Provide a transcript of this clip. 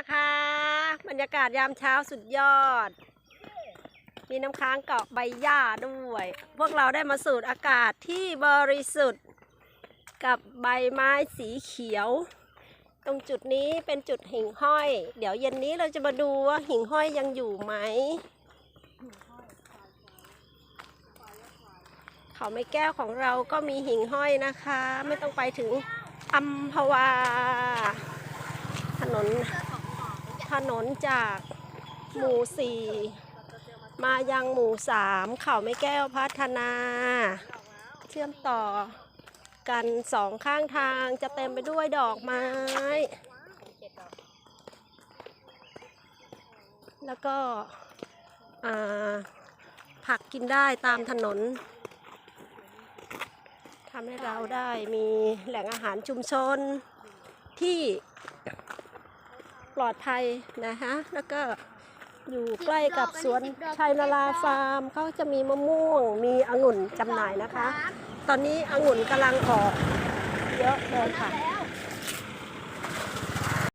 นะคะ บรรยากาศยามเช้าสุดยอด มีน้ำค้างเกาะใบหญ้าด้วย พวกเราได้มาสูดอากาศที่บริสุทธิ์ กับใบไม้สีเขียว ตรงจุดนี้เป็นจุดหิ่งห้อย เดี๋ยวเย็นนี้เราจะมาดูว่าหิ่งห้อยยังอยู่ไหม เขาไม่แก้วของเราก็มีหิ่งห้อยนะคะ ไม่ต้องไปถึงอัมพวาถนน ถนนจากหมู่สี่มายังหมู่สามเขาไม่แก้วพัฒนา เชื่อมต่อกันสองข้างทางจะเต็มไปด้วยดอกไม้ แล้วก็ผักกินได้ตามถนนทำให้เราได้มีแหล่งอาหารชุมชนที่ ลอดภัยนะคะแล้วก็อยู่ใกล้กับสวนชัยนาราฟาร์มเขาจะมีมะม่วง มีองุ่นจำหน่ายนะคะ ตอนนี้องุ่นกำลังออกเยอะเลยค่ะแล้ว